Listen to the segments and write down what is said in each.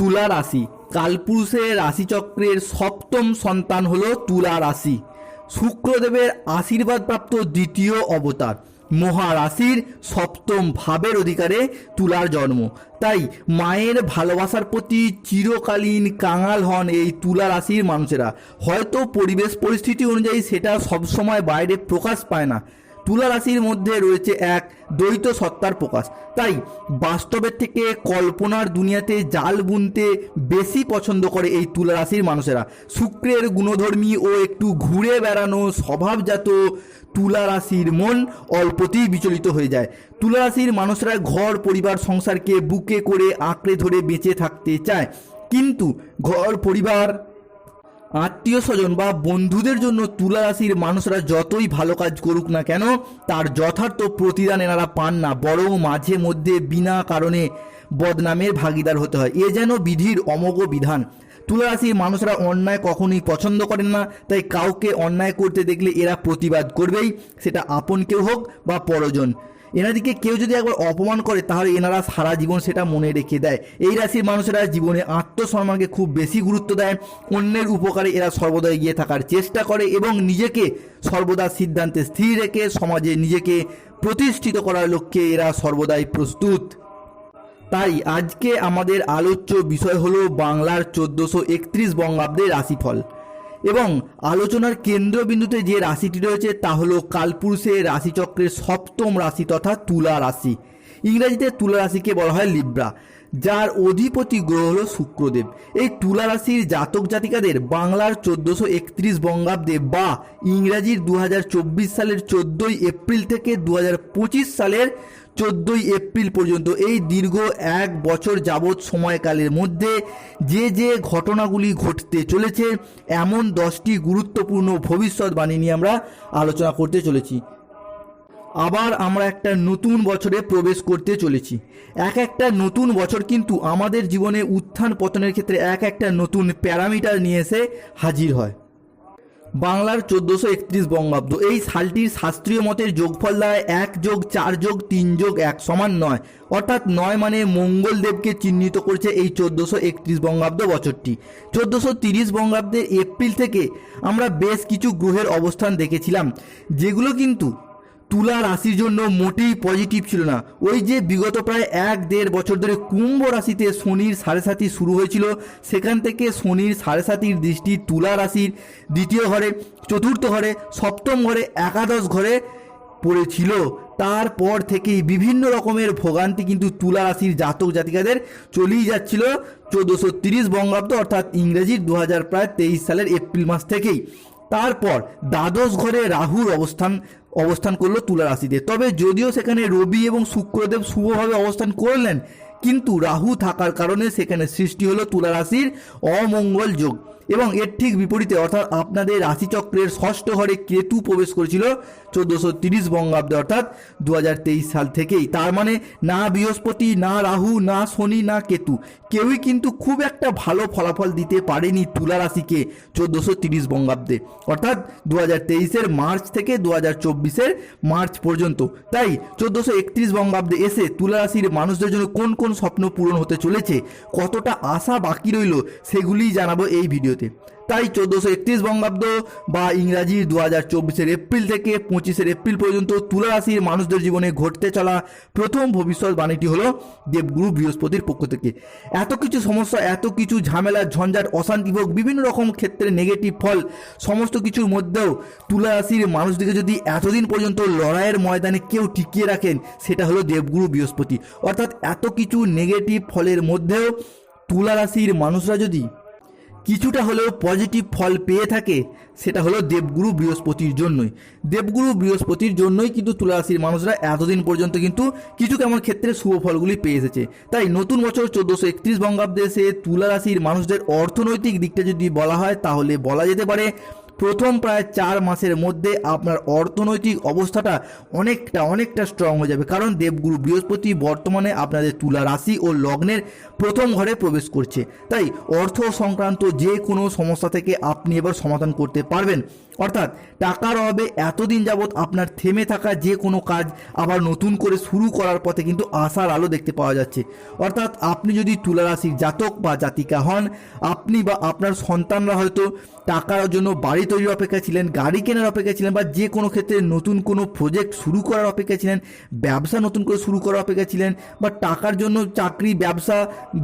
তুলা রাশি। কালপুরুষের রাশিচক্রের সপ্তম সন্তান হলো তুলা রাশি। শুক্রদেবের আশীর্বাদপ্রাপ্ত দ্বিতীয় অবতার। মহারাশির সপ্তম ভাবের অধিকারে তুলার জন্ম। তাই মায়ের ভালোবাসার প্রতি চিরকালীন কাঙাল হন এই তুলা রাশির মানুষেরা। হয়তো পরিবেশ পরিস্থিতি অনুযায়ী সেটা সবসময় বাইরে প্রকাশ পায় না। তুলা রাশির মধ্যে রয়েছে এক দ্বৈত সত্তার প্রকাশ। তাই বাস্তবের থেকে কল্পনার দুনিয়াতে জাল বুনতে বেশি পছন্দ করে এই তুলা রাশির মানুষেরা। শুক্রের গুণধর্মী ও একটু ঘুরে বেড়ানো স্বভাবজাত তুলা রাশির মন অল্পতেই বিচলিত হয়ে যায়। তুলা রাশির মানুষরা ঘর, পরিবার, সংসারকে বুকে করে আঁকড়ে ধরে বেঁচে থাকতে চায়। কিন্তু ঘর, পরিবার আত্মীয় স্বজন বা বন্ধুদের জন্য তুলা রাশির মানুষরা যতই ভালো কাজ করুক না কেন, তার যথার্থ প্রতিদান এনারা পান না, বরং মাঝে মধ্যে বিনা কারণে বদনামের ভাগিদার হতে হয়। এ যেন বিধির অমোঘ বিধান। তুলা রাশির মানুষরা অন্যায় কখনোই পছন্দ করেন না, তাই কাউকে অন্যায় করতে দেখলে এরা প্রতিবাদ করবেই। সেটা আপন কেউ হোক বা পরজন। এনাদিকে কেউ যদি একবার অপমান করে, তাহলে এনারা সারা জীবন সেটা মনে রেখে দেয়। এই রাশির মানুষেরা জীবনে আত্মসম্মানকে খুব বেশি গুরুত্ব দেয়। অন্যের উপকারে এরা সর্বদা এগিয়ে থাকার চেষ্টা করে এবং নিজেকে সর্বদা সিদ্ধান্তে স্থির রেখে সমাজে নিজেকে প্রতিষ্ঠিত করার লক্ষ্যে এরা সর্বদাই প্রস্তুত। তাই আজকে আমাদের আলোচ্য বিষয় হলো বাংলার চোদ্দোশো একত্রিশ বঙ্গাব্দের রাশিফল। এবং আলোচনার কেন্দ্রবিন্দুতে যে রাশিটি রয়েছে তা হলো কালপুরুষের রাশিচক্রের সপ্তম রাশি তথা তুলা রাশি। ইংরাজিতে তুলা রাশিকে বলা হয় লিব্রা, যার অধিপতি গ্রহ হল শুক্রদেব। এই তুলা রাশির জাতক জাতিকাদের বাংলার চোদ্দোশো একত্রিশ বঙ্গাব্দে বা ইংরাজির দু হাজার চব্বিশ সালের চোদ্দোই এপ্রিল থেকে দু হাজার পঁচিশ সালের চোদ্দোই এপ্রিল পর্যন্ত এই দীর্ঘ এক বছর যাবৎ সময়কালের মধ্যে যে যে ঘটনাগুলি ঘটতে চলেছে, এমন দশটি গুরুত্বপূর্ণ ভবিষ্যৎবাণী নিয়ে আমরা আলোচনা করতে চলেছি। আবার আমরা একটা নতুন বছরে প্রবেশ করতে চলেছি। এক একটা নতুন বছর কিন্তু আমাদের জীবনে উত্থান পতনের ক্ষেত্রে এক একটা নতুন প্যারামিটার নিয়ে এসে হাজির হয়। বাংলার চোদ্দশো একত্রিশ বঙ্গাব্দ। এই সালটির শাস্ত্রীয় মতের যোগফল দ্বারা এক যোগ চার যোগ তিন যোগ এক সমান নয়। অর্থাৎ নয় মানে মঙ্গল দেবকে চিহ্নিত করছে এই চোদ্দশো একত্রিশ বঙ্গাব্দ বছরটি। চোদ্দশো তিরিশ বঙ্গাব্দের এপ্রিল থেকে আমরা বেশ কিছু গ্রহের অবস্থান দেখেছিলাম, যেগুলো কিন্তু তুলা রাশির জন্য মোটেই পজিটিভ ছিল না। ওই যে বিগত প্রায় এক দেড় বছর ধরে কুম্ভ রাশিতে শনির সাড়ে সাতি শুরু হয়েছিল, সেখান থেকে শনির সাড়ে সাতির দৃষ্টি তুলা রাশির দ্বিতীয় ঘরে, চতুর্থ ঘরে, সপ্তম ঘরে, একাদশ ঘরে পড়েছিল। তারপর থেকেই বিভিন্ন রকমের ভোগান্তি কিন্তু তুলা রাশির জাতক জাতিকাদের চলেই যাচ্ছিল চোদ্দোশো তিরিশ বঙ্গাব্দ, অর্থাৎ ইংরেজির দু হাজার প্রায় তেইশ সালের এপ্রিল মাস থেকেই। তারপর দ্বাদশ ঘরে রাহুর অবস্থান অবস্থান করল তুলা রাশিতে তবে যদিও সেখানে রবি এবং শুক্রদেব শুভভাবে অবস্থান করলেন, কিন্তু রাহু থাকার কারণে সেখানে সৃষ্টি হলো তুলা রাশির অমঙ্গল যোগ। এবং এর ঠিক বিপরীতে, অর্থাৎ আপনাদের রাশিচক্রের ষষ্ঠ ঘরে কেতু প্রবেশ করেছিল চোদ্দোশো তিরিশ বঙ্গাব্দে, অর্থাৎ দু হাজার তেইশ সাল থেকেই। তার মানে না বৃহস্পতি, না রাহু, না শনি, না কেতু। কেউই কিন্তু খুব একটা ভালো ফলাফল দিতে পারেনি তুলা রাশিকে চোদ্দোশো তিরিশ বঙ্গাব্দে, অর্থাৎ দু হাজার তেইশের মার্চ থেকে দু হাজার চব্বিশের মার্চ পর্যন্ত। তাই চোদ্দোশো একত্রিশ বঙ্গাব্দে এসে তুলা রাশির মানুষদের জন্য কোন কোন স্বপ্ন পূরণ হতে চলেছে, কতটা আশা বাকি রইল, সেগুলিই জানাব এই ভিডিওতে। তাই চোদ্দোশো একত্রিশ বঙ্গাব্দ বা ইংরাজির দু হাজার চব্বিশের এপ্রিল থেকে পঁচিশের এপ্রিল পর্যন্ত তুলা রাশির মানুষদের জীবনে ঘটতে চলা প্রথম ভবিষ্যৎবাণীটি হলো দেবগুরু বৃহস্পতির পক্ষ থেকে। এত কিছু সমস্যা, এত কিছু ঝামেলা, ঝঞ্ঝাট অশান্তি অশান্তিভোগ, বিভিন্ন রকম ক্ষেত্রে নেগেটিভ ফল, সমস্ত কিছুর মধ্যেও তুলা রাশির মানুষদেরকে যদি এতদিন পর্যন্ত লড়াইয়ের ময়দানে কেউ টিকিয়ে রাখেন, সেটা হলো দেবগুরু বৃহস্পতি। অর্থাৎ এত কিছু নেগেটিভ ফলের মধ্যেও তুলা রাশির মানুষরা যদি কিছুটা হলেও পজিটিভ ফল পেয়ে থাকে, সেটা হলো দেবগুরু বৃহস্পতির জন্যই। দেবগুরু বৃহস্পতির জন্যই কিন্তু তুলা রাশির মানুষরা এতদিন পর্যন্ত কিন্তু কিছু কেমন ক্ষেত্রে শুভ ফলগুলি পেয়ে এসেছে। তাই নতুন বছর চোদ্দোশো একত্রিশ বঙ্গাব্দে এসে তুলা রাশির মানুষদের অর্থনৈতিক দিকটা যদি বলা হয়, তাহলে বলা যেতে পারে প্রথম প্রায় চার মাসের মধ্যে আপনার অর্থনৈতিক অবস্থাটা অনেকটা অনেকটা স্ট্রং হয়ে যাবে। কারণ দেবগুরু বৃহস্পতি বর্তমানে আপনাদের তুলা রাশি ও লগ্নের প্রথম ঘরে প্রবেশ করছে। তাই অর্থ সংক্রান্ত যে কোনো সমস্যা থেকে আপনি এবার সমাধান করতে পারবেন। অর্থাৎ টাকার অভাবে এতদিন যাবৎ আপনার থেমে থাকা যে কোনো কাজ আবার নতুন করে শুরু করার পথে কিন্তু আশার আলো দেখতে পাওয়া যাচ্ছে। অর্থাৎ আপনি যদি তুলা রাশির জাতক বা জাতিকা হন, আপনি বা আপনার সন্তানরা হয়তো টাকার জন্য বাড়ি তৈরির অপেক্ষা ছিলেন, গাড়ি কেনার অপেক্ষা ছিলেন বা যে কোনো ক্ষেত্রে নতুন কোনো প্রজেক্ট শুরু করার অপেক্ষা ছিলেন, ব্যবসা নতুন করে শুরু করার অপেক্ষা ছিলেন বা টাকার জন্য চাকরি, ব্যবসা,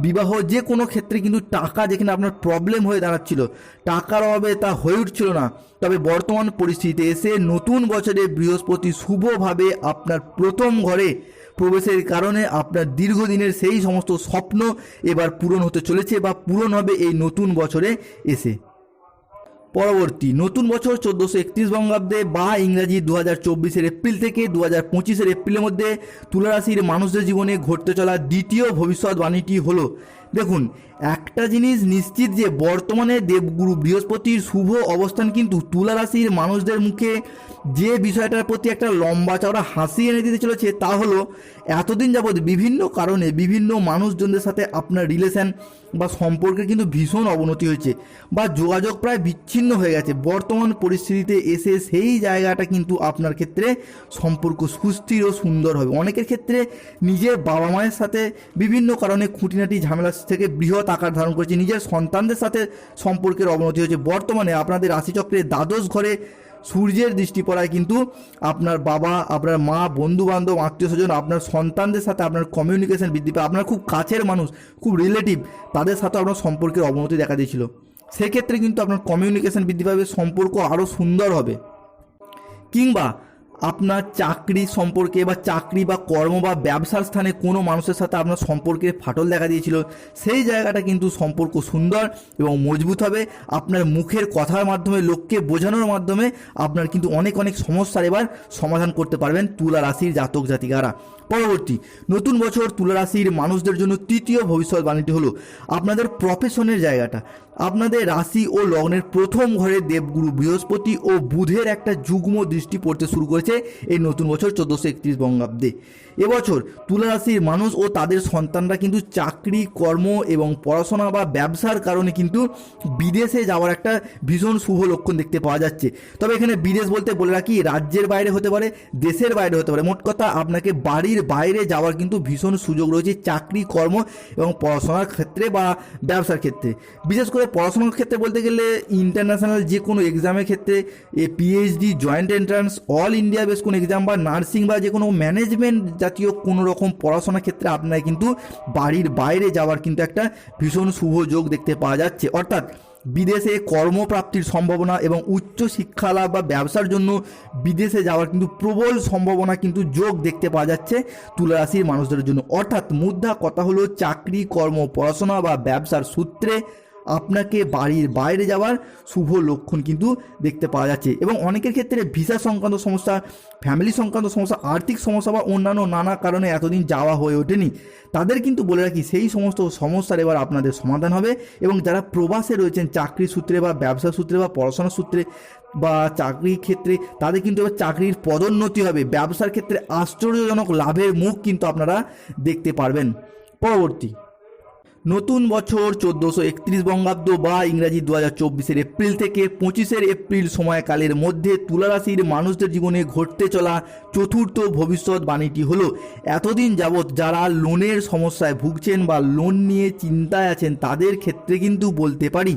বিবাহ যে কোনো ক্ষেত্রে কিন্তু টাকা যেখানে আপনার প্রবলেম হয়ে দাঁড়াচ্ছিল। টাকার অভাবে তা হয়ে উঠছিল না। তবে বর্তমান পরিস্থিতিতে এসে নতুন বছরে বৃহস্পতি শুভভাবে আপনার প্রথম ঘরে প্রবেশের কারণে আপনার দীর্ঘদিনের সেই সমস্ত স্বপ্ন এবার পূরণ হতে চলেছে বা পূরণ হবে এই নতুন বছরে এসে। পরবর্তী, নতুন বছর চোদ্দোশো একত্রিশ বঙ্গাব্দে বা ইংরাজি দু হাজার চব্বিশের এপ্রিল থেকে দু হাজার পঁচিশের এপ্রিলের মধ্যে তুলা রাশির মানুষদের জীবনে ঘটতে চলা দ্বিতীয় ভবিষ্যৎবাণীটি হলো, দেখুন একটা জিনিস নিশ্চিত যে বর্তমানে দেবগুরু বৃহস্পতির শুভ অবস্থান কিন্তু তুলা রাশির মানুষদের মুখে যে বিষয়টার প্রতি একটা লম্বা চওড়া হাসি এনে দিতে চলেছে তা হলো এতদিন যাবৎ বিভিন্ন কারণে বিভিন্ন মানুষজনদের সাথে আপনার রিলেশন বা সম্পর্কে কিন্তু ভীষণ অবনতি হয়েছে বা যোগাযোগ প্রায় বিচ্ছিন্ন হয়ে গেছে। বর্তমান পরিস্থিতিতে এসে সেই জায়গাটা কিন্তু আপনার ক্ষেত্রে সম্পর্ক সুস্থির ও সুন্দর হবে। অনেকের ক্ষেত্রে নিজের বাবা মায়ের সাথে বিভিন্ন কারণে খুঁটিনাটি ঝামেলা থেকে বৃহৎ আকার ধারণ করেছে। নিজের সন্তানদের সাথে সম্পর্কের অবনতি হয়েছে। বর্তমানে আপনাদের রাশিচক্রে দ্বাদশ ঘরে সূর্যের দৃষ্টি পড়ায় কিন্তু আপনার বাবা, আপনার মা বন্ধু বান্ধব আত্মীয় স্বজন, আপনার সন্তানদের সাথে আপনার কমিউনিকেশন বৃদ্ধি পায়। আপনার খুব কাছের মানুষ, খুব রিলেটিভ তাদের সাথে আপনার সম্পর্কের অবনতি দেখা দিয়েছিল। সেক্ষেত্রে কিন্তু আপনার কমিউনিকেশন বৃদ্ধি পাবে, সম্পর্ক আরও সুন্দর হবে। কিংবা আপনার চাকরি সম্পর্কে বা চাকরি বা কর্ম বা ব্যবসার স্থানে কোনো মানুষের সাথে আপনার সম্পর্কের ফাটল দেখা দিয়েছিল, সেই জায়গাটা কিন্তু সম্পর্ক সুন্দর এবং মজবুত হবে। আপনার মুখের কথার মাধ্যমে, লোককে বোঝানোর মাধ্যমে আপনার কিন্তু অনেক অনেক সমস্যার এবার সমাধান করতে পারবেন তুলা রাশির জাতক জাতিকারা। পরবর্তী, নতুন বছর তুলা রাশির মানুষদের জন্য তৃতীয় ভবিষ্যৎবাণীটি হলো, আপনাদের প্রফেশনের জায়গাটা। আপনাদের রাশি ও লগ্নের প্রথম ঘরে দেবগুরু বৃহস্পতি ও বুধের একটা যুগ্ম দৃষ্টি পড়তে শুরু করেছে এই নতুন বছর চোদ্দোশো একত্রিশ বঙ্গাব্দে। এবছর তুলা রাশির মানুষ ও তাদের সন্তানরা কিন্তু চাকরি, কর্ম এবং পড়াশোনা বা ব্যবসার কারণে কিন্তু বিদেশে যাওয়ার একটা ভীষণ শুভ লক্ষণ দেখতে পাওয়া যাচ্ছে। তবে এখানে বিদেশ বলতে বলে রাখি, রাজ্যের বাইরে হতে পারে, দেশের বাইরে হতে পারে। মোট কথা আপনাকে বাড়ির বাইরে যাওয়ার কিন্তু ভীষণ সুযোগ রয়েছে চাকরি, কর্ম এবং পড়াশোনার ক্ষেত্রে বা ব্যবসার ক্ষেত্রে। বিশেষ করে পড়াশোনার ক্ষেত্রে বলতে গেলে ইন্টারন্যাশনাল যে কোনো এক্সামের ক্ষেত্রে এ PhD joint entrance all India base কোনো এক্সাম বা নার্সিং বা যে কোনো ম্যানেজমেন্ট জাতীয় কোনো রকম পড়াশোনার ক্ষেত্রে আপনার কিন্তু বাড়ির বাইরে যাওয়ার কিন্তু একটা ভীষণ শুভ যোগ দেখতে পাওয়া যাচ্ছে। অর্থাৎ বিদেশে কর্মপ্রাপ্তির সম্ভাবনা এবং উচ্চ শিক্ষা লাভ বা ব্যবসার জন্য বিদেশে যাওয়ার কিন্তু প্রবল সম্ভাবনা কিন্তু যোগ দেখতে পাওয়া যাচ্ছে তুলা রাশির মানুষদের জন্য। অর্থাৎ মুদ্রা কথা হলো চাকরি, কর্ম, পড়াশোনা বা ব্যবসার সূত্রে আপনাকে বাড়ির বাইরে যাওয়ার শুভ লক্ষণ কিন্তু দেখতে পাওয়া যাচ্ছে। এবং অনেকের ক্ষেত্রে ভিসা সংক্রান্ত সমস্যা ফ্যামিলি সংক্রান্ত সমস্যা, আর্থিক সমস্যা বা অন্যান্য নানা কারণে এতদিন যাওয়া হয়ে ওঠেনি। তাদের কিন্তু বলে রাখি, সেই সমস্ত সমস্যার এবার আপনাদের সমাধান হবে এবং যারা প্রবাসে রয়েছেন, চাকরি সূত্রে বা ব্যবসা সূত্রে বা পড়াশোনার সূত্রে বা চাকরির ক্ষেত্রে, তাদের কিন্তু এবার চাকরির পদোন্নতি হবে। ব্যবসার ক্ষেত্রে আশ্চর্যজনক লাভের মুখ কিন্তু আপনারা দেখতে পারবেন। পরবর্তী। নতুন বছর চোদ্দোশো একত্রিশ বঙ্গাব্দ বা ইংরাজি দু হাজার চব্বিশের এপ্রিল থেকে পঁচিশের এপ্রিল সময়কালের মধ্যে তুলারাশির মানুষদের জীবনে ঘটতে চলা চতুর্থ ভবিষ্যৎবাণীটি হল, এতদিন যাবৎ যারা লোনের সমস্যায় ভুগছেন বা লোন নিয়ে চিন্তায় আছেন তাদের ক্ষেত্রে কিন্তু বলতে পারি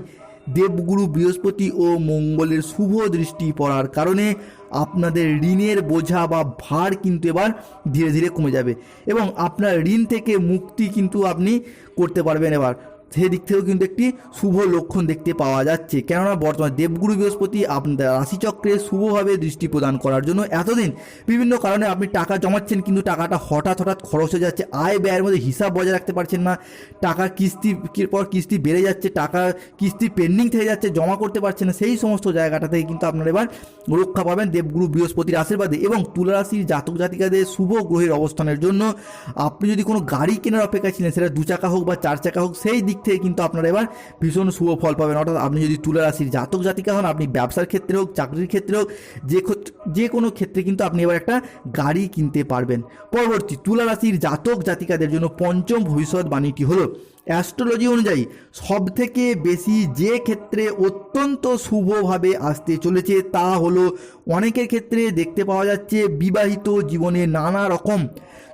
দেবগুরু বৃহস্পতি ও মঙ্গলের শুভ দৃষ্টি পড়ার কারণে আপনাদের ঋণের বোঝা বা ভার কিন্তু এবার ধীরে ধীরে কমে যাবে এবং আপনার ঋণ থেকে মুক্তি কিন্তু আপনি করতে পারবেন এবার। সেদিক থেকেও কিন্তু একটি শুভ লক্ষণ দেখতে পাওয়া যাচ্ছে। কেননা বর্তমানে দেবগুরু বৃহস্পতি আপনাদের রাশিচক্রে শুভভাবে দৃষ্টি প্রদান করার জন্য এতদিন বিভিন্ন কারণে আপনি টাকা জমাচ্ছেন কিন্তু টাকাটা হঠাৎ হঠাৎ খরচ হয়ে যাচ্ছে। আয় ব্যয়ের মধ্যে হিসাব বজায় রাখতে পারছেন না। টাকার কিস্তির পর কিস্তি বেড়ে যাচ্ছে, টাকা কিস্তি পেন্ডিং থেকে যাচ্ছে, জমা করতে পারছেন না। সেই সমস্ত জায়গাটা থেকে কিন্তু আপনারা এবার রক্ষা পাবেন দেবগুরু বৃহস্পতির আশীর্বাদে এবং তুলা রাশির জাতক জাতিকাদের শুভ গ্রহের অবস্থানের জন্য। আপনি যদি কোনো গাড়ি কেনার অপেক্ষা ছিলেন, সেটা দু চাকা হোক বা চার চাকা হোক, সেই দিক থেকে কিন্তু আপনারা এবার ভীষণ শুভ ফল পাবেন। অর্থাৎ আপনি যদি তুলা রাশির জাতক জাতিকা হন, আপনি ব্যবসার ক্ষেত্রে হোক, চাকরির ক্ষেত্রে হোক, যে যে কোনো ক্ষেত্রে কিন্তু আপনি এবার একটা গাড়ি কিনতে পারবেন। পরবর্তী তুলা রাশির জাতক জাতিকাদের জন্য পঞ্চম ভবিষ্যৎবাণীটি হলো অ্যাস্ট্রোলজি অনুযায়ী সবথেকে বেশি যে ক্ষেত্রে অত্যন্ত শুভভাবে আসতে চলেছে তা হলো অনেকের ক্ষেত্রে দেখতে পাওয়া যাচ্ছে বিবাহিত জীবনে নানা রকম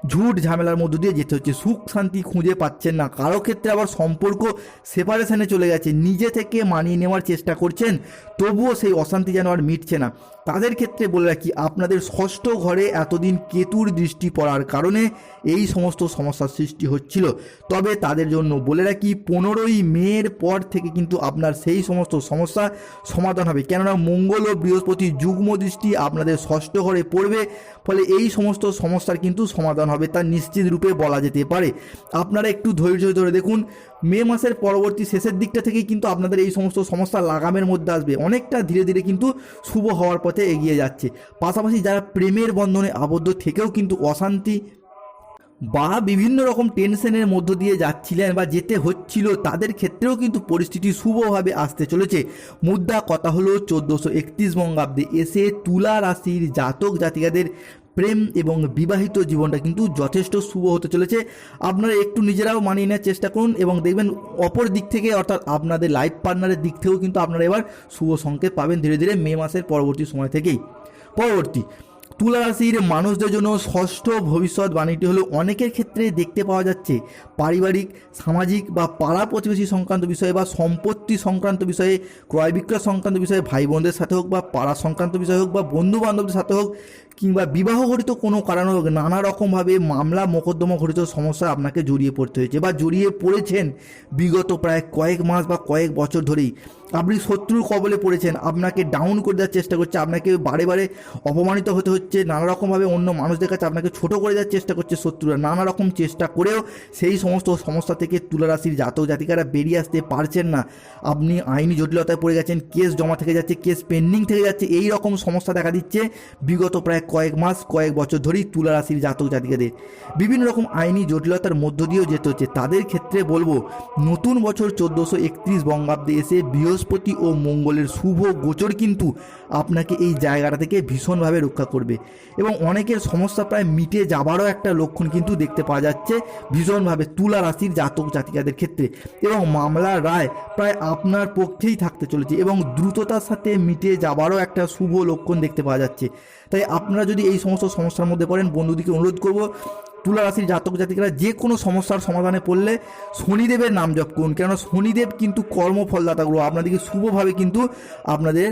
ঝুট ঝামেলার মধ্য দিয়ে যেতে হচ্ছে, সুখ শান্তি খুঁজে পাচ্ছেন না। কারও ক্ষেত্রে আবার সম্পর্ক সেপারেশনে চলে গেছে, নিজে থেকে মানিয়ে নেওয়ার চেষ্টা করছেন। তবুও সেই অশান্তি যেন আর মিটছে না। তাদের ক্ষেত্রে বলে রাখি, আপনাদের ষষ্ঠ ঘরে এতদিন কেতুর দৃষ্টি পড়ার কারণে এই সমস্ত সমস্যার সৃষ্টি হচ্ছিল। তবে তাদের জন্য বলে রাখি, পনেরোই মেয়ের পর থেকে কিন্তু আপনার সেই সমস্ত সমস্যা সমাধান হবে। কেননা মঙ্গল ও বৃহস্পতি যুগ্ম দৃষ্টি আপনাদের ষষ্ঠ ঘরে পড়বে, ফলে এই সমস্ত সমস্যার কিন্তু সমাধান হবে তা নিশ্চিত রূপে বলা যেতে পারে। আপনারা একটু ধৈর্য ধরে দেখুন মে মাসের পরবর্তী শেষের দিকটা থেকেই কিন্তু আপনাদের এই সমস্ত সমস্যা লাগামের মধ্যে আসবে। অনেকটা ধীরে ধীরে কিন্তু শুভ হওয়ার পথে এগিয়ে যাচ্ছে। পাশাপাশি যারা প্রেমের বন্ধনে আবদ্ধ থেকেও কিন্তু অশান্তি বা বিভিন্ন রকম টেনশনের মধ্য দিয়ে যাচ্ছিলেন বা যেতে হচ্ছিল, তাদের ক্ষেত্রেও কিন্তু পরিস্থিতি শুভভাবে আসতে চলেছে। মুদ্রা কথা হলো চোদ্দোশো একত্রিশ বঙ্গাব্দে এসে তুলা রাশির জাতক জাতিকাদের প্রেম এবং বিবাহিত জীবনটা কিন্তু যথেষ্ট শুভ হতে চলেছে। আপনারা একটু নিজেরাও মানিয়ে নেওয়ার চেষ্টা করুন এবং দেখবেন অপর দিক থেকে অর্থাৎ আপনাদের লাইফ পার্টনারের দিক থেকেও কিন্তু আপনারা এবার শুভ সংকেত পাবেন ধীরে ধীরে মে মাসের পরবর্তী সময় থেকেই। পরবর্তী, তুলা রাশির মানুষদের জন্য ষষ্ঠ ভবিষ্যৎবাণীটি হলো, অনেকের ক্ষেত্রে দেখতে পাওয়া যাচ্ছে পারিবারিক, সামাজিক বা পাড়া প্রতিবেশী সংক্রান্ত বিষয়ে বা সম্পত্তি সংক্রান্ত বিষয়ে, ক্রয় বিক্রয় সংক্রান্ত বিষয়ে ভাই বোনদের সাথে হোক বা পাড়া সংক্রান্ত বিষয় হোক বা বন্ধু বান্ধবদের সাথে হোক কিংবা বিবাহ ঘটিত কোনো কারণে নানা রকমভাবে মামলা মোকদ্দমা ঘটিত সমস্যা আপনাকে জড়িয়ে পড়তে হয়েছে বা জড়িয়ে পড়েছেন বিগত প্রায় কয়েক মাস বা কয়েক বছর ধরেই। আপনি শত্রুর কবলে পড়েছেন, আপনাকে ডাউন করে দেওয়ার চেষ্টা করছে, আপনাকে বারে বারে অপমানিত হতে হচ্ছে, নানা রকমভাবে অন্য মানুষদের কাছে আপনাকে ছোট করে দেওয়ার চেষ্টা করছে শত্রুরা। নানা রকম চেষ্টা করেও সেই সমস্ত সমস্যা থেকে তুলা রাশির জাতক জাতিকারা বেরিয়ে আসতে পারছেন না। আপনি আইনি জটিলতায় পড়ে গেছেন, কেস জমা থেকে যাচ্ছে, কেস পেন্ডিং থেকে যাচ্ছে, এই রকম সমস্যা দেখা দিচ্ছে বিগত প্রায় কয়েক মাস, কয়েক বছর ধরেই তুলা রাশির জাতক জাতিকাদের। বিভিন্ন রকম আইনি জটিলতার মধ্য দিয়েও যেতে হচ্ছে। তাদের ক্ষেত্রে বলব, নতুন বছর চোদ্দোশো একত্রিশ বঙ্গাব্দে এসে বৃহস্পতি ও মঙ্গলের শুভ গোচর কিন্তু আপনাকে এই জায়গাটা থেকে ভীষণভাবে রক্ষা করবে। এবং অনেকের সমস্যা প্রায় মিটে যাবারও একটা লক্ষণ কিন্তু দেখতে পাওয়া যাচ্ছে ভীষণভাবে তুলা রাশির জাতক জাতিকাদের ক্ষেত্রে। এবং মামলার রায় প্রায় আপনার পক্ষেই থাকতে চলেছে এবং দ্রুততার সাথে মিটে যাবারও একটা শুভ লক্ষণ দেখতে পাওয়া যাচ্ছে। তাই আপনারা যদি এই সমস্ত সমস্যার মধ্যে পড়েন, বন্ধুদিকে অনুরোধ করব, তুলা রাশির জাতক জাতিকারা, যে কোনো সমস্যার সমাধানে পড়লে শনিদেবের নাম জপ করুন। কেননা শনিদেব কিন্তু কর্মফলদাতা গ্রহ আপনাদেরকে শুভভাবে কিন্তু আপনাদের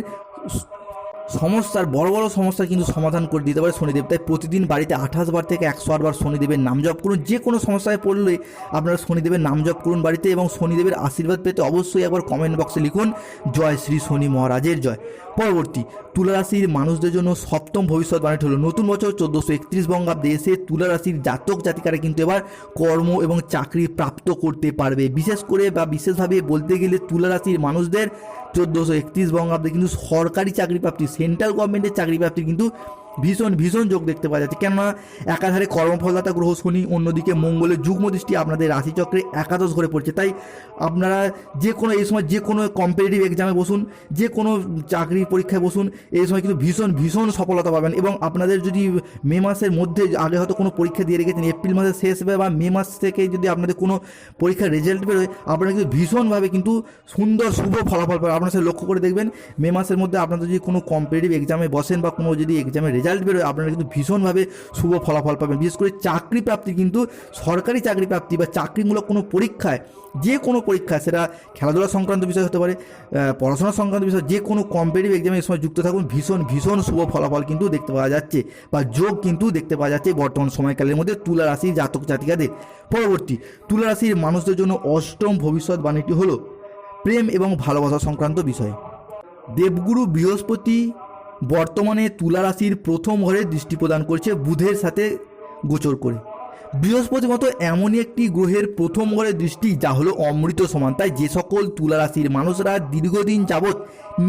সমস্যার, বড় বড় সমস্যার কিন্তু সমাধান করে দিতে পারে শনিদেব। তাই প্রতিদিন বাড়িতে আঠাশ বার থেকে একশো আটবার শনিদেবের নাম জপ করুন। যে কোনো সমস্যায় পড়লে আপনারা শনিদেবের নাম জপ করুন বাড়িতে এবং শনিদেবের আশীর্বাদ পেতে অবশ্যই একবার কমেন্ট বক্সে লিখুন, জয় শ্রী শনি মহারাজের জয়। পরবর্তী তুলা রাশির মানুষদের জন্য সপ্তম ভবিষ্যৎ ভবিষ্যৎবাণীটি হলো, নতুন বছর চোদ্দোশো একত্রিশ বঙ্গাব্দে এসে তুলা রাশির জাতক জাতিকারা কিন্তু এবার কর্ম এবং চাকরি প্রাপ্ত করতে পারবে। বিশেষ করে বা বিশেষভাবে বলতে গেলে তুলারাশির মানুষদের চোদ্দোশো একত্রিশ বঙ্গাব্দে কিন্তু সরকারি চাকরি প্রাপ্তি সেন্ট্রাল গভর্নমেন্টের চাকরি প্রাপ্তি কিন্তু ভীষণ ভীষণ যোগ দেখতে পাওয়া যাচ্ছে। কেননা, একাধারে কর্মফলদাতা গ্রহ শনি, অন্যদিকে মঙ্গলের যুগ্ম দৃষ্টি আপনাদের রাশিচক্রে একাদশ ঘরে পড়ছে। তাই আপনারা যে কোনো, এই সময় যে কোনো কম্পিটিটিভ এক্সামে বসুন, যে কোনো চাকরি পরীক্ষায় বসুন, এই সময় কিন্তু ভীষণ ভীষণ সফলতা পাবেন। এবং আপনাদের যদি মে মাসের মধ্যে আগে হয়তো কোনো পরীক্ষা দিয়ে রেখেছেন, এপ্রিল মাসের শেষ বা মে মাস থেকে যদি আপনাদের কোনো পরীক্ষার রেজাল্ট বেরোয়, আপনারা কিন্তু ভীষণভাবে কিন্তু সুন্দর, শুভ ফলাফল পাবেন। আপনারা সেটা লক্ষ্য করে দেখবেন, মে মাসের মধ্যে আপনাদের যদি কোনো কম্পিটিটিভ এক্সামে বসেন বা কোনো যদি এক্সামে রেজাল্ট বেরোয়, আপনারা কিন্তু ভীষণভাবে শুভ ফলাফল পাবেন। বিশেষ করে চাকরি প্রাপ্তি কিন্তু সরকারি চাকরি প্রাপ্তি বা চাকরিমূলক কোনো পরীক্ষায়, যে কোনো পরীক্ষা সেটা খেলাধুলা সংক্রান্ত বিষয় হতে পারে পড়াশোনা সংক্রান্ত বিষয়, যে কোনো কম্পিটিভ এক্সামে এই সময় যুক্ত থাকুন, ভীষণ ভীষণ শুভ ফলাফল কিন্তু দেখতে পাওয়া যাচ্ছে বা যোগ কিন্তু দেখতে পাওয়া যাচ্ছে বর্তমান সময়কালের মধ্যে তুলা রাশির জাতক জাতিকাদের। পরবর্তী, তুলা রাশির মানুষদের জন্য অষ্টম ভবিষ্যৎবাণীটি হলো, প্রেম এবং ভালোবাসা সংক্রান্ত বিষয়। দেবগুরু বৃহস্পতি বর্তমানে তুলা রাশির প্রথম ঘরে দৃষ্টি প্রদান করছে বুধের সাথে গোচর করে। বৃহস্পতি মতো এমনই একটি গ্রহের প্রথম ঘরে দৃষ্টি, যা হলো অমৃত সমান। তাই যে সকল তুলা রাশির মানুষরা দীর্ঘদিন যাবৎ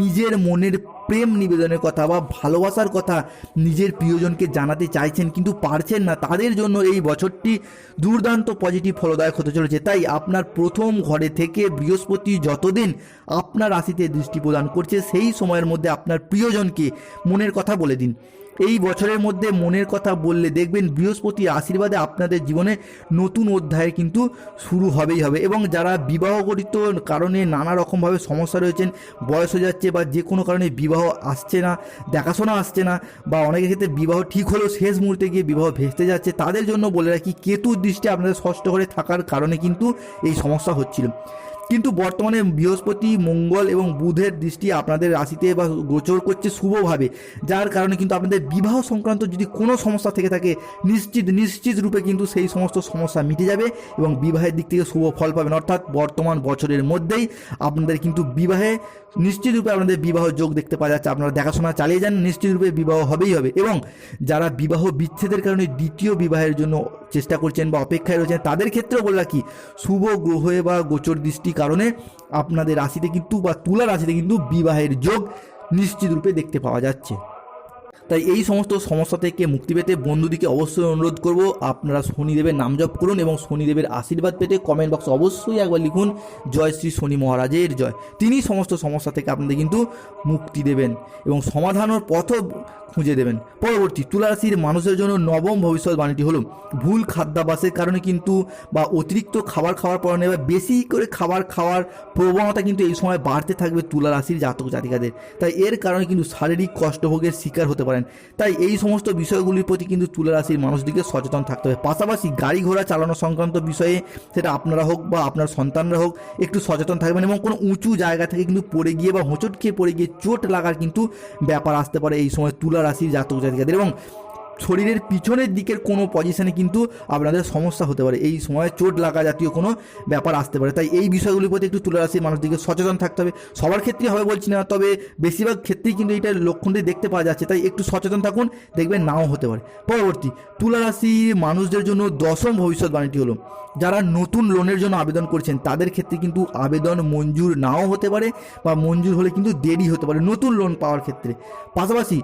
নিজের মনের প্রেম নিবেদনের কথা বা ভালোবাসার কথা নিজের প্রিয়জনকে জানাতে চাইছেন, কিন্তু পারছেন না। তাদের জন্য এই বছরটি দুর্দান্ত পজিটিভ ফলদায়ক হতে চলেছে। তাই আপনার প্রথম ঘরে থেকে বৃহস্পতি যতদিন আপনার রাশিতে দৃষ্টি প্রদান করছে, সেই সময়ের মধ্যে আপনার প্রিয়জনকে মনের কথা বলে দিন। এই বছরের মধ্যে মনের কথা বললে দেখবেন বৃহস্পতি আশীর্বাদে আপনাদের জীবনে নতুন অধ্যায় কিন্তু শুরু হবেই হবে। এবং যারা বিবাহগঠিত কারণে নানা রকমভাবে সমস্যা রয়েছেন, বয়স হয়ে যাচ্ছে বা যে কোনো কারণে বিবাহ আসছে না, দেখাশোনা আসছে না বা অনেকের ক্ষেত্রে বিবাহ ঠিক হলেও শেষ মুহূর্তে গিয়ে বিবাহ ভেস্তে যাচ্ছে, তাদের জন্য বলে রাখি, কেতুর দৃষ্টি আপনাদের ষষ্ঠ ঘরে থাকার কারণে কিন্তু এই সমস্যা হচ্ছিল। কিন্তু বর্তমানে বৃহস্পতি, মঙ্গল এবং বুধের দৃষ্টি আপনাদের রাশিতে বা গোচর করছে শুভভাবে, যার কারণে কিন্তু আপনাদের বিবাহ সংক্রান্ত যদি কোনো সমস্যা থেকে থাকে, নিশ্চিত নিশ্চিত রূপে কিন্তু সেই সমস্ত সমস্যা মিটে যাবে এবং বিবাহের দিক থেকে শুভ ফল পাবেন। অর্থাৎ বর্তমান বছরের মধ্যেই আপনাদের কিন্তু বিবাহে নিশ্চিত রূপে আপনাদের বিবাহ যোগ দেখতে পাওয়া যাচ্ছে। আপনারা দেখাশোনা চালিয়ে যান, নিশ্চিত রূপে বিবাহ হবেই হবে। এবং যারা বিবাহ বিচ্ছেদের কারণে দ্বিতীয় বিবাহের জন্য চেষ্টা করছেন বা অপেক্ষায় রয়েছেন, তাদের ক্ষেত্রেও বলে রাখি শুভ গ্রহে বা গোচর দৃষ্টি কারণে আপনাদের রাশিতে কিন্তু বা তুলা রাশিতে কিন্তু বিবাহের যোগ নিশ্চিত রূপে দেখতে পাওয়া যাচ্ছে। তাই এই সমস্ত সমস্যা থেকে মুক্তি পেতে বন্ধুদিকে অবশ্যই অনুরোধ করব। আপনারা শনিদেবের নাম জপ করুন এবং শনিদেবের আশীর্বাদ পেতে কমেন্ট বক্সে অবশ্যই একবার লিখুন, জয় শ্রী শনি মহারাজের জয়। তিনি সমস্ত সমস্যা থেকে আপনাদের কিন্তু মুক্তি দেবেন এবং সমাধানের পথও খুঁজে দেবেন। পরবর্তী তুলা রাশির মানুষের জন্য নবম ভবিষ্যৎবাণীটি হলো, ভুল খাদ্যাভ্যাসের কারণে কিন্তু বা অতিরিক্ত খাবার খাওয়ার কারণে বা বেশি করে খাবার খাওয়ার প্রবণতা কিন্তু এই সময় বাড়তে থাকবে তুলা রাশির জাতক জাতিকাদের। তাই এর কারণে কিন্তু শারীরিক কষ্টভোগের শিকার হতে পারেন তাই এই সমস্ত বিষয়গুলির প্রতি কিন্তু তুলা রাশির মানুষদিকে সচেতন থাকতে হবে। পাশাপাশি গাড়ি ঘোড়া চালানো সংক্রান্ত বিষয়ে সেটা আপনারা হোক বা আপনার সন্তানরা হোক, একটু সচেতন থাকবেন এবং কোনো উঁচু জায়গা থেকে কিন্তু পড়ে গিয়ে বা হোঁচট খেয়ে পড়ে গিয়ে চোট লাগার কিন্তু ব্যাপার আসতে পারে এই সময় তুলা রাশির জাতক জাতিকাদের। এবং শরীরের পিছনের দিকের কোনো পজিশনে কিন্তু আপনাদের সমস্যা হতে পারে। এই সময় চোট লাগা জাতীয় কোনো ব্যাপার আসতে পারে। তাই এই বিষয়গুলির প্রতি একটু তুলা রাশির মানুষদিকে সচেতন থাকতে হবে। সবার ক্ষেত্রেই হবে বলছি না, তবে বেশিরভাগ ক্ষেত্রেই কিন্তু এটা লক্ষণটি দেখতে পাওয়া যাচ্ছে। তাই একটু সচেতন থাকুন, দেখবেন নাও হতে পারে। পরবর্তী, তুলা রাশির মানুষদের জন্য দশম ভবিষ্যৎবাণীটি হলো, যারা নতুন লোনের জন্য আবেদন করছেন, তাদের ক্ষেত্রে কিন্তু আবেদন মঞ্জুর নাও হতে পারে বা মঞ্জুর হলে কিন্তু দেরি হতে পারে নতুন লোন পাওয়ার ক্ষেত্রে। পাশাপাশি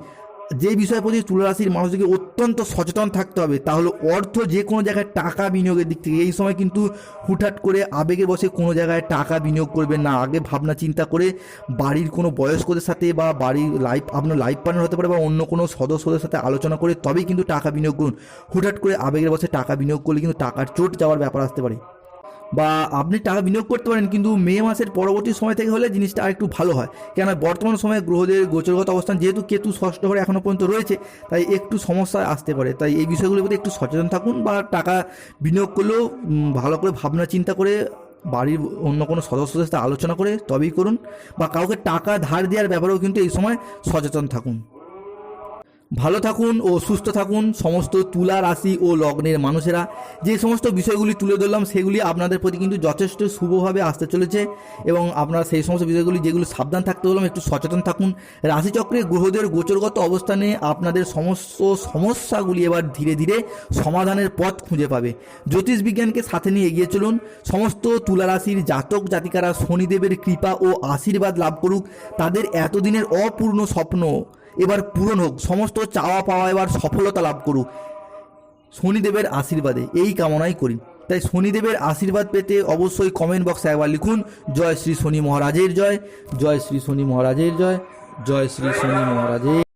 যে বিষয়ের প্রতি তুলা রাশির মানুষকে অত্যন্ত সচেতন থাকতে হবে। তাহলে অর্থ যে কোনো জায়গায় টাকা বিনিয়োগের দিক থেকে। এই সময় কিন্তু হুটহাট করে আবেগে বসে কোনো জায়গায় টাকা বিনিয়োগ করবেন না। আগে ভাবনা চিন্তা করে বাড়ির কোনো বয়স্কদের সাথে বা বাড়ির লাইফ, আপনার লাইফ পার্টনার হতে পারে বা অন্য কোনো সদস্যদের সাথে আলোচনা করে তবেই কিন্তু টাকা বিনিয়োগ করুন। হুটহাট করে আবেগের বসে টাকা বিনিয়োগ করলে কিন্তু টাকার চোট যাওয়ার ব্যাপার আসতে পারে। বা আপনি টাকা বিনিয়োগ করতে পারেন, কিন্তু মে মাসের পরবর্তী সময় থেকে হলে জিনিসটা আর একটু ভালো হয়। কেন বর্তমান সময়ে গ্রহদের গোচরগত অবস্থান যেহেতু কেতু ষষ্ঠ ঘরে এখনও পর্যন্ত রয়েছে, তাই একটু সমস্যা আসতে পারে। তাই এই বিষয়গুলোর প্রতি একটু সচেতন থাকুন বা টাকা বিনিয়োগ করলেও ভালো করে ভাবনা চিন্তা করে বাড়ির অন্য কোনো সদস্যদের সাথে আলোচনা করে তবেই করুন বা কাউকে টাকা ধার দেওয়ার ব্যাপারেও কিন্তু এই সময় সচেতন থাকুন। ভালো থাকুন ও সুস্থ থাকুন। সমস্ত তুলা রাশি ও লগ্নের মানুষেরা, যে সমস্ত বিষয়গুলি তুলে ধরলাম, সেগুলি আপনাদের প্রতি কিন্তু যথেষ্ট শুভভাবে আসতে চলেছে এবং আপনারা সেই সমস্ত বিষয়গুলি যেগুলো সাবধান থাকতে বললাম, একটু সচেতন থাকুন। রাশিচক্রে গ্রহদের গোচরগত অবস্থানে আপনাদের সমস্ত সমস্যাগুলি এবার ধীরে ধীরে সমাধানের পথ খুঁজে পাবে। জ্যোতিষ বিজ্ঞানকে সাথে নিয়ে এগিয়ে চলুন। সমস্ত তুলা রাশির জাতক জাতিকারা শনিদেবের কৃপা ও আশীর্বাদ লাভ করুক। তাদের এতদিনের অপূর্ণ স্বপ্ন এবার পূরণ হোক। সমস্ত চাওয়া পাওয়া এবার সফলতা লাভ করুক। শনিদেবের আশীর্বাদে এই কামনাই করি। তাই শনিদেবের আশীর্বাদ পেতে অবশ্যই কমেন্ট বক্সে একবার লিখুন, জয় শ্রী শনি মহারাজের জয় জয় শ্রী শনি মহারাজের জয় জয় শ্রী শনি মহারাজের